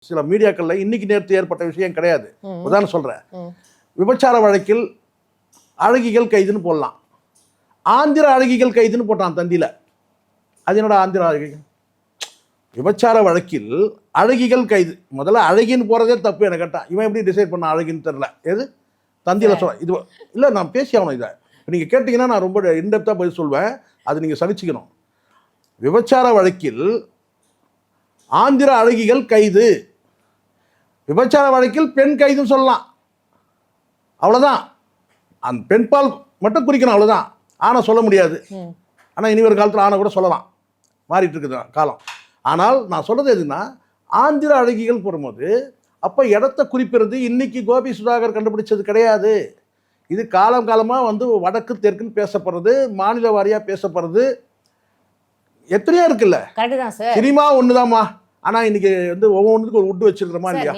சில மீடியாக்கள்ல இன்னைக்கு நேற்று ஏற்பட்ட விஷயம் கிடையாது. உதாரணம் சொல்றேன். ம். விபச்சார வழக்கில் அழகிகள் கைதுன்னு போடலாம். ஆந்திர அழகிகள் கைதுன்னு போட்டான் தந்தியில. அது என்னடா ஆந்திர அழகிகள்? விபச்சார வழக்கில் அழகிகள் கைது. முதல்ல அழகின்னு போறதே தப்பு எனக்கு கேட்டான் இவன் எப்படி டிசைட் பண்ண அழகின்னு தெரியல. எது? தந்தியில சொல்ல இது இல்லை நான் பேசி ஆகணும் இதை. நீங்க கேட்டிங்கன்னா நான் ரொம்ப இன்டெப்த்தாக பதில் சொல்வேன். அது நீங்க சலிச்சுக்கணும். விபச்சார வழக்கில் ஆந்திர அழகிகள் கைது. விபச்சார வழக்கில் பெண் கைதுன்னு சொல்லலாம். அவ்வளோதான் அந்த பெண்பால் மட்டும் குறிக்கணும் அவ்வளோதான் ஆணை சொல்ல முடியாது. ஆனால் இனி ஒரு காலத்தில் ஆணை கூட சொல்லலாம். மாறிட்டு இருக்குது காலம். ஆனால் நான் சொல்றது எதுன்னா ஆந்திர அழகிகள் போடும்போது அப்போ இடத்த குறிப்பிடுறது இன்னைக்கு கோபி சுதாகர் கண்டுபிடிச்சது கிடையாது. இது காலம் காலமாக வந்து வடக்கு தெற்குன்னு பேசப்படுறது மாநில வாரியாக பேசப்படுறது எத்தனையோ இருக்குல்ல? கரெக்ட் தான் சார் சினிமா ஒண்ணுதாம்மா ஆனா இன்னைக்கு வந்து ஒவ்வொன்றுக்கும் ஒரு உட்டு வச்சிருக்கிற மாதிரி சார் இல்லையா?